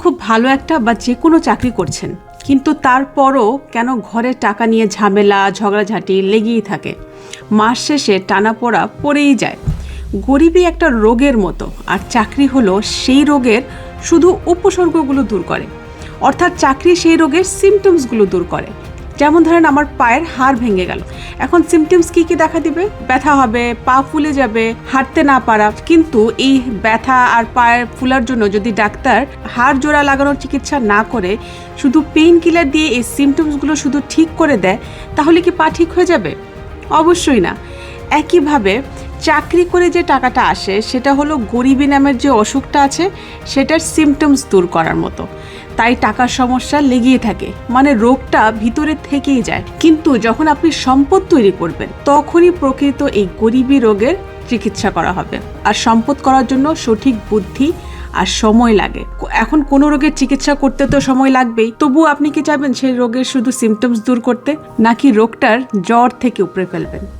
খুব ভালো একটা বা যে কোনো চাকরি করছেন, কিন্তু তারপরও কেন ঘরে টাকা নিয়ে ঝামেলা, ঝগড়াঝাঁটি লেগেই থাকে? মাস শেষে টানা পড়া পড়েই যায়। গরিবই একটা রোগের মতো, আর চাকরি হলো সেই রোগের শুধু উপসর্গগুলো দূর করে। অর্থাৎ চাকরি সেই রোগের সিমটমসগুলো দূর করে। যেমন ধরেন আমার পায়ের হাড় ভেঙে গেল। এখন সিমটমস কি কি দেখা দিবে? ব্যথা হবে, পা ফুলে যাবে, হাঁটতে না পারা। কিন্তু এই ব্যথা আর পায়ের ফুলার জন্য যদি ডাক্তার হাড় জোড়া লাগানোর চিকিৎসা না করে, শুধু পেইন কিলার দিয়ে এই সিমটমসগুলো শুধু ঠিক করে দেয়, তাহলে কি পা ঠিক হয়ে যাবে? অবশ্যই না। একইভাবে চাকরি করে যে টাকাটা আসে, সেটা হলো গরিবী নামের যে অসুখটা আছে, সেটার সিমটমস দূর করার মতো। তাই টাকার সমস্যা লেগেই থাকে মানে রোগটা ভিতরে থেকেই যায়। কিন্তু যখন আপনি সম্পদ তৈরি করবেন, তখনই প্রকৃত এই গরিবী রোগের চিকিৎসা করা হবে। আর সম্পদ করার জন্য সঠিক বুদ্ধি আর সময় লাগে। এখন কোনো রোগের চিকিৎসা করতে তো সময় লাগবেই। তবু আপনি কি চাইবেন সেই রোগের শুধু সিমটমস দূর করতে? নাকি রোগটার জ্বর থেকে উপরে ফেলবেন?